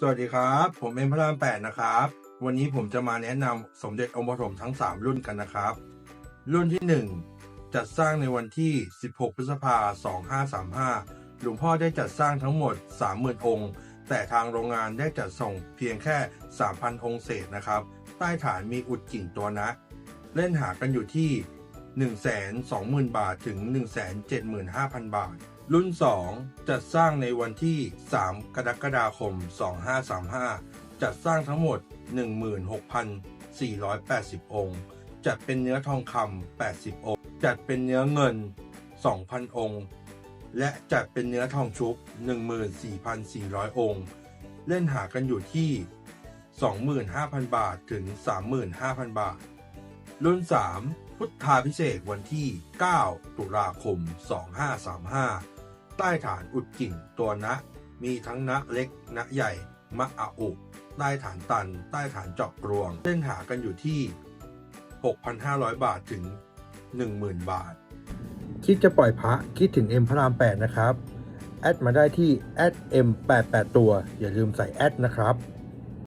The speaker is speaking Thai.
สวัสดีครับ ผมเอ็มพระรามแปดนะครับ วันนี้ผมจะมาแนะนำสมเด็จองค์ปฐมทั้ง 3 รุ่นกันนะครับ รุ่นที่ 1 จัดสร้างในวันที่ 16 พฤษภาคม2535 หลวงพ่อได้จัดสร้างทั้งหมด 30,000 องค์ แต่ทางโรงงานได้จัดส่งเพียงแค่ 3,000 องค์เศษนะครับ ใต้ฐานมีอุดกิ่งตัวนะ เล่นหากันอยู่ที่ 120,000 บาทถึง 175,000 บาท รุ่น 2 จัดสร้างในวันที่ 3 กรกฎาคม 2535 จัดสร้างทั้งหมด 16,480 องค์ จัดเป็นเนื้อทองคำ 80 องค์ จัดเป็นเนื้อเงิน 2,000 องค์ และจัดเป็นเนื้อทองชุบ 14,400 องค์ เล่นหากันอยู่ที่ 25,000 บาทถึง 35,000 บาท รุ่น 3พุทธาพิเศษวันที่ 9 ตุลาคม 2535 ใต้ฐานอุดกิ่งตัวนะ มีทั้งนะเล็กนะใหญ่มะอาอุใต้ฐานตัน ใต้ฐานเจาะกรวง เส้นหากันอยู่ที่ 6,500 บาทถึง 10,000 บาท คิดจะปล่อยพระคิดถึง M พระราม 8 นะครับ แอดมาได้ที่ m 88ตัว อย่าลืมใส่แอดนะครับ